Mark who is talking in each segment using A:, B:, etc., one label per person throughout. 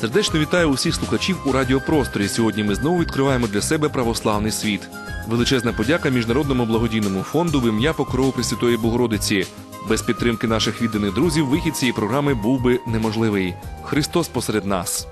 A: Сердечно вітаю усіх слухачів у радіопросторі. Сьогодні ми знову відкриваємо для себе православний світ. Величезна подяка міжнародному благодійному фонду в ім'я Покрову Пресвятої Богородиці. Без підтримки наших відданих друзів вихід цієї програми був би неможливий. Христос посеред нас.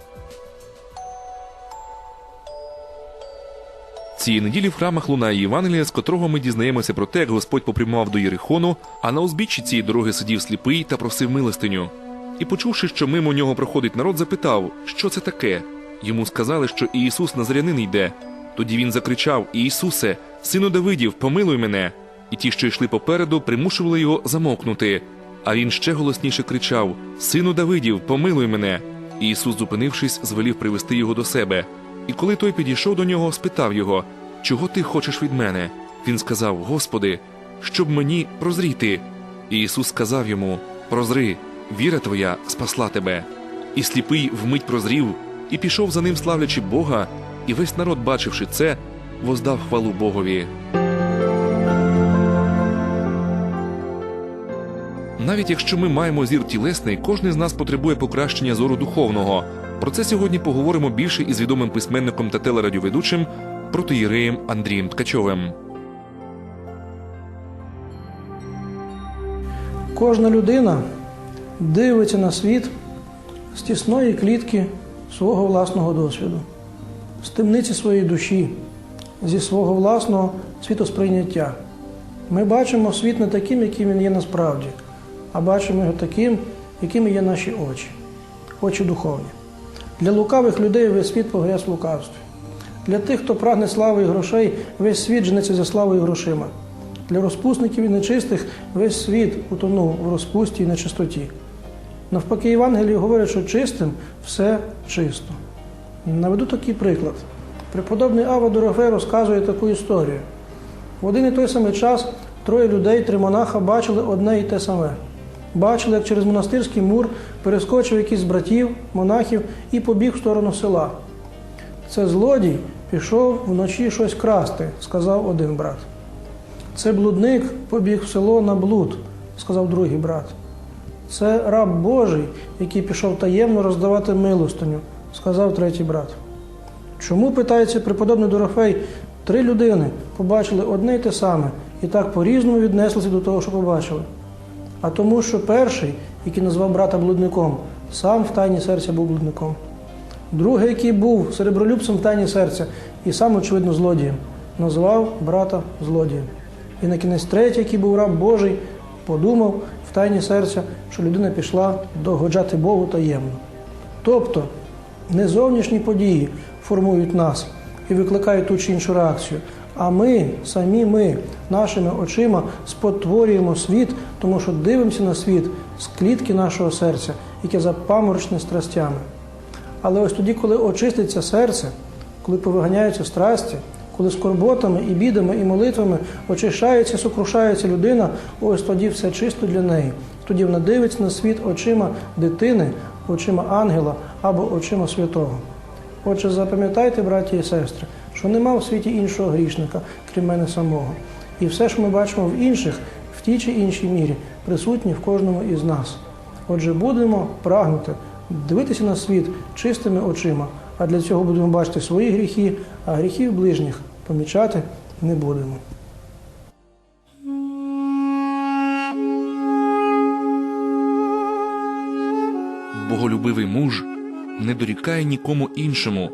A: Цієї неділі в храмах лунає Євангелія, з котрого ми дізнаємося про те, як Господь попрямував до Єрихону, а на узбіччі цієї дороги сидів сліпий та просив милостиню. І, почувши, що мимо нього проходить народ, запитав, що це таке. Йому сказали, що Ісус Назарянин йде. Тоді він закричав: Ісусе, сину Давидів, помилуй мене. І ті, що йшли попереду, примушували його замовкнути. А він ще голосніше кричав: Сину Давидів, помилуй мене. І Ісус, зупинившись, звелів привести його до себе. І коли той підійшов до нього, спитав його: Чого ти хочеш від мене? Він сказав: Господи, щоб мені прозріти. І Ісус сказав йому: Прозри, віра твоя спасла тебе. І сліпий вмить прозрів, і пішов за ним, славлячи Бога, і весь народ, бачивши це, воздав хвалу Богові. Навіть якщо ми маємо зір тілесний, кожен з нас потребує покращення зору духовного. Про це сьогодні поговоримо більше із відомим письменником та телерадіоведучим протоєреєм Андрієм Ткачовим.
B: Кожна людина дивиться на світ з тісної клітки свого власного досвіду, з темниці своєї душі, зі свого власного світосприйняття. Ми бачимо світ не таким, яким він є насправді, а бачимо його таким, якими є наші очі, очі духовні. Для лукавих людей весь світ погряз в лукавстві. Для тих, хто прагне слави і грошей, весь світ женеться за славою і грошима. Для розпусників і нечистих весь світ утонув в розпусті і нечистоті. Навпаки, Євангеліє говорить, що чистим все чисто. Наведу такий приклад. Преподобний Ава Дорофей розказує таку історію. В один і той самий час троє людей, три монаха бачили одне і те саме. Бачили, як через монастирський мур перескочив якийсь з братів, монахів і побіг в сторону села. Це злодій пішов вночі щось красти, сказав один брат. Це блудник побіг в село на блуд, сказав другий брат. Це раб Божий, який пішов таємно роздавати милостиню, сказав третій брат. Чому, питається преподобний Дорофей, три людини побачили одне й те саме і так по-різному віднеслися до того, що побачили? А тому, що перший, який назвав брата блудником, сам в тайні серця був блудником. Другий, який був серебролюбцем в тайні серця і сам, очевидно, злодієм, назвав брата злодієм. І на кінець третій, який був раб Божий, подумав тайні серця, що людина пішла догоджати Богу таємно. Тобто не зовнішні події формують нас і викликають ту чи іншу реакцію, а ми, самі ми, нашими очима спотворюємо світ, тому що дивимося на світ з клітки нашого серця, яке запаморочне страстями. Але ось тоді, коли очиститься серце, коли повиганяються страсті, коли скорботами і бідами, і молитвами очищається, сокрушається людина, ось тоді все чисто для неї. Тоді вона дивиться на світ очима дитини, очима ангела або очима святого. Отже, запам'ятайте, браті і сестри, що нема в світі іншого грішника, крім мене самого. І все, що ми бачимо в інших, в тій чи іншій мірі, присутні в кожному із нас. Отже, будемо прагнути дивитися на світ чистими очима, а для цього будемо бачити свої гріхи, а гріхів ближніх помічати не будемо.
A: Боголюбивий муж не дорікає нікому іншому,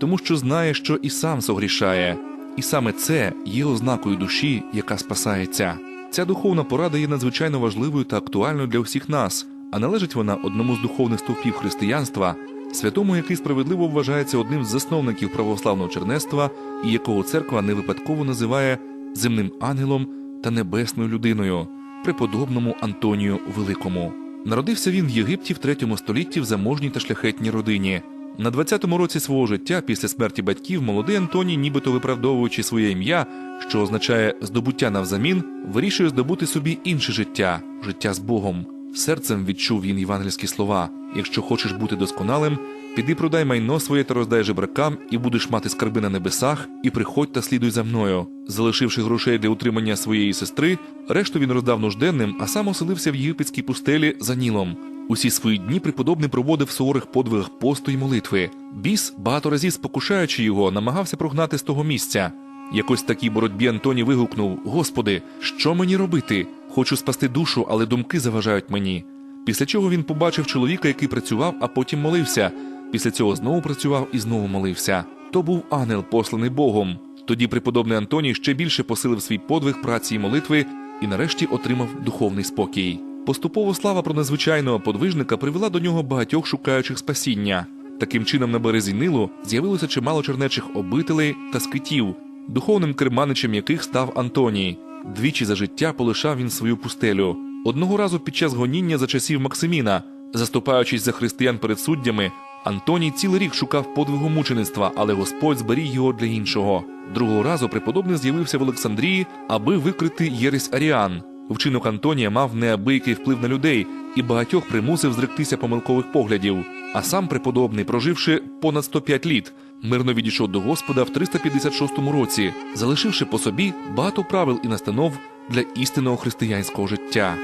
A: тому що знає, що і сам согрішає, і саме це є ознакою душі, яка спасається. Ця духовна порада є надзвичайно важливою та актуальною для всіх нас, а належить вона одному з духовних стовпів християнства, святому, який справедливо вважається одним з засновників православного чернецтва і якого церква не випадково називає земним ангелом та небесною людиною, преподобному Антонію Великому. Народився він в Єгипті в третьому столітті в заможній та шляхетній родині. На 20-му році свого життя, після смерті батьків, молодий Антоній, нібито виправдовуючи своє ім'я, що означає здобуття навзамін, вирішує здобути собі інше життя життя з Богом. Серцем відчув він євангельські слова: якщо хочеш бути досконалим, піди продай майно своє та роздай жебракам, і будеш мати скарби на небесах, і приходь та слідуй за мною. Залишивши грошей для утримання своєї сестри, решту він роздав нужденним, а сам оселився в єгипетській пустелі за Нілом. Усі свої дні преподобний проводив суворих подвигах посту й молитви. Біс, багато разів спокушаючи його, намагався прогнати з того місця. Якось такій боротьбі Антоній вигукнув: Господи, що мені робити? Хочу спасти душу, але думки заважають мені. Після чого він побачив чоловіка, який працював, а потім молився. Після цього знову працював і знову молився. То був ангел, посланий Богом. Тоді преподобний Антоній ще більше посилив свій подвиг праці і молитви і нарешті отримав духовний спокій. Поступово слава про незвичайного подвижника привела до нього багатьох шукаючих спасіння. Таким чином, на березі Нилу з'явилося чимало чернечих обителей та скитів, духовним керманичем яких став Антоній. Двічі за життя полишав він свою пустелю. Одного разу під час гоніння за часів Максиміна, заступаючись за християн перед суддями, Антоній цілий рік шукав подвигу мучеництва, але Господь зберіг його для іншого. Другого разу преподобний з'явився в Олександрії, аби викрити єресь Аріан. Вчинок Антонія мав неабиякий вплив на людей і багатьох примусив зректися помилкових поглядів. А сам преподобний, проживши понад 105 літ, мирно відійшов до Господа в 356 році, залишивши по собі багато правил і настанов для істинного християнського життя.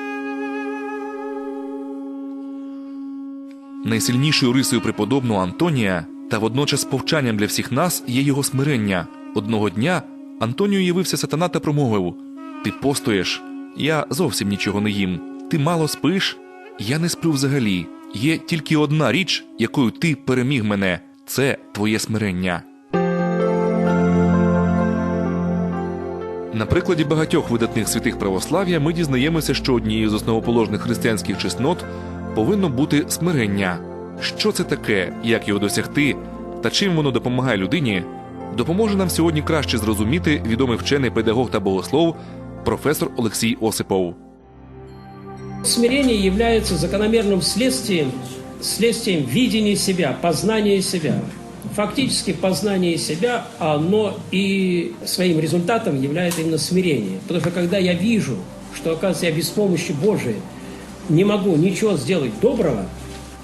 A: Найсильнішою рисою преподобного Антонія та водночас повчанням для всіх нас є його смирення. Одного дня Антонію явився сатана та промовив: Ти постоєш, я зовсім нічого не їм. Ти мало спиш, я не сплю взагалі. Є тільки одна річ, якою ти переміг мене це твоє смирення. На прикладі багатьох видатних святих православ'я ми дізнаємося, що однією з основоположних християнських чеснот повинно бути смирення. Що це таке, як його досягти та чим воно допомагає людині, допоможе нам сьогодні краще зрозуміти відомий вчений педагог та богослов професор Олексій Осипов.
C: Смирение является закономерным следствием, следствием видения себя, познания себя. Фактически познание себя, оно и своим результатом является именно смирение. Потому что когда я вижу, что, оказывается, я без помощи Божией не могу ничего сделать доброго,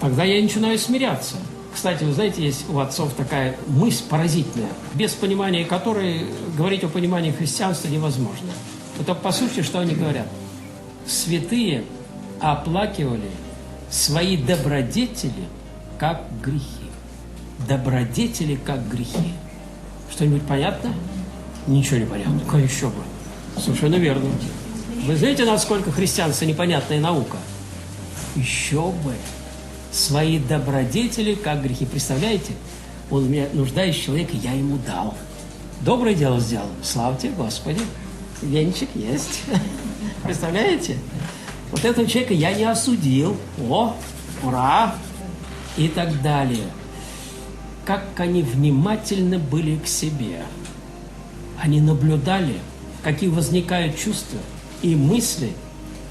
C: тогда я начинаю смиряться. Кстати, вы знаете, есть у отцов такая мысль поразительная, без понимания которой говорить о понимании христианства невозможно. Это по сути, что они говорят? Святые оплакивали свои добродетели как грехи. Добродетели как грехи. Что-нибудь понятно? Ничего не понятно. Как еще бы? Совершенно верно. Вы знаете, насколько христианство непонятная наука? Еще бы. Свои добродетели как грехи. Представляете? Он у меня нуждающий человек, я ему дал. Доброе дело сделал. Славьте Господи. Венчик есть. Представляете? Вот этого человека я не осудил. О, ура! И так далее. Как они внимательны были к себе. Они наблюдали, какие возникают чувства и мысли,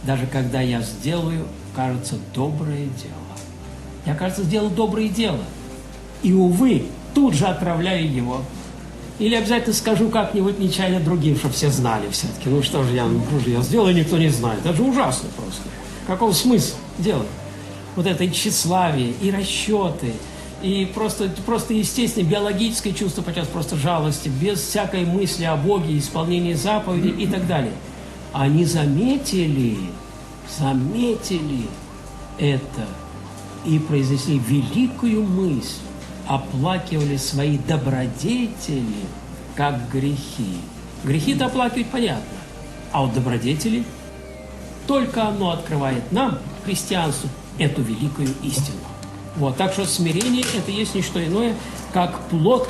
C: даже когда я сделаю, кажется, доброе дело. Я, кажется, сделал доброе дело. И, увы, тут же отправляю его. Или обязательно скажу как-нибудь нечаянно другим, чтобы все знали все-таки. Ну что же я, ну, что же я сделал, и никто не знает. Это же ужасно просто. Какого смысла делать? Вот это и тщеславие, и расчеты, и просто, просто естественное биологическое чувство, подчас просто жалости, без всякой мысли о Боге, исполнении заповедей и так далее. Они заметили, заметили это и произнесли великую мысль, оплакивали свои добродетели, как грехи. Грехи-то оплакивать понятно, а вот добродетели только оно открывает нам, христианству, эту великую истину. Вот, так что смирение – это есть не что иное, как плод,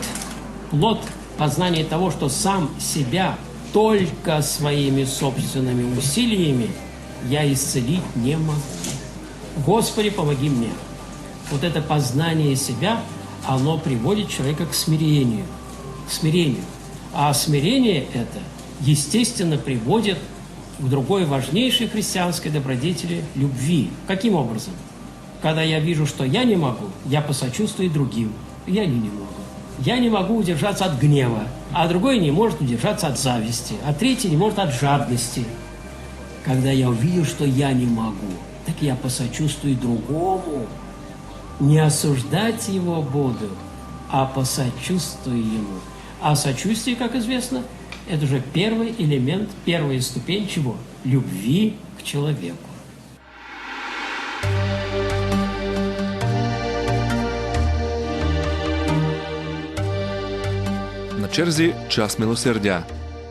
C: плод познания того, что сам себя только своими собственными усилиями я исцелить не могу. Господи, помоги мне. Вот это познание себя, оно приводит человека к смирению. К смирению. А смирение это, естественно, приводит к другой важнейшей христианской добродетели – любви. Каким образом? Когда я вижу, что я не могу, я посочувствую другим. И они не могут. Я не могу удержаться от гнева, а другой не может удержаться от зависти, а третий не может от жадности. Когда я увидел, что я не могу, так я посочувствую другому. не осуждать его буду, а посочувствую ему. А сочувствие, как известно, это же первый элемент, первая ступень чего? Любви к человеку.
A: На черзі час милосердя.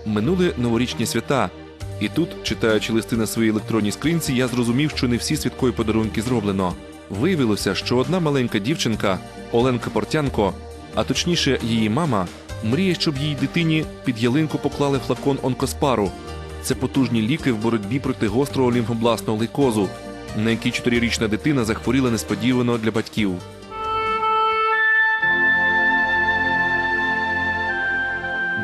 A: Минули новорічні свята. І тут, читаючи листи на своїй електронній скринці, я зрозумів, що не всі святкові подарунки зроблено. Виявилося, що одна маленька дівчинка Оленка Портянко, а точніше її мама, мріє, щоб її дитині під ялинку поклали флакон онкоспару. Це потужні ліки в боротьбі проти гострого лімфобласного лейкозу, на який чотирирічна дитина захворіла несподівано для батьків.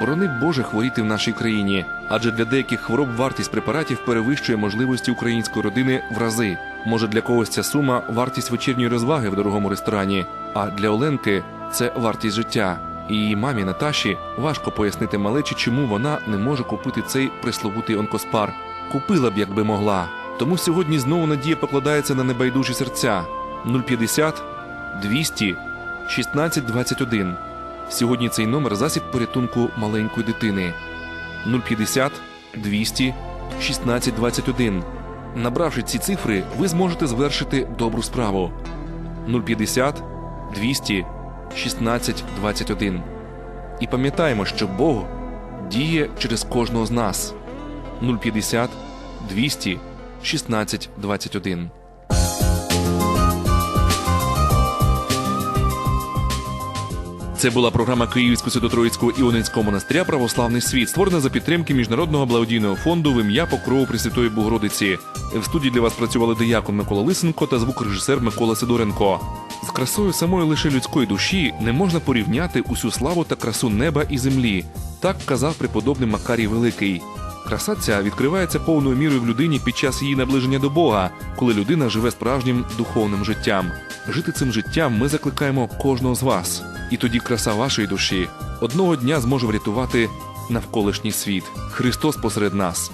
A: Борони Боже хворіти в нашій країні, адже для деяких хвороб вартість препаратів перевищує можливості української родини в рази. Може, для когось ця сума вартість вечірньої розваги в дорогому ресторані, а для Оленки це вартість життя. І її мамі Наташі важко пояснити малечі, чому вона не може купити цей присловутий онкоспар. Купила б, якби могла. Тому сьогодні знову надія покладається на небайдужі серця 050 200 16 21. Сьогодні цей номер засіб порятунку маленької дитини 050 200 16 21. Набравши ці цифри, ви зможете звершити добру справу 050 200 16 21. І пам'ятаємо, що Бог діє через кожного з нас 050 200 16 Це була програма Київського Святотроїцького Іонинського монастиря Православний світ, створена за підтримки Міжнародного благодійного фонду в ім'я Покрову Пресвятої Богородиці. В студії для вас працювали диякон Микола Лисенко та звукорежисер Микола Сидоренко. З красою самої лише людської душі не можна порівняти усю славу та красу неба і землі. Так казав преподобний Макарій Великий. Краса ця відкривається повною мірою в людині під час її наближення до Бога, коли людина живе справжнім духовним життям. Жити цим життям ми закликаємо кожного з вас. І тоді краса вашої душі одного дня зможе врятувати навколишній світ. Христос посеред нас.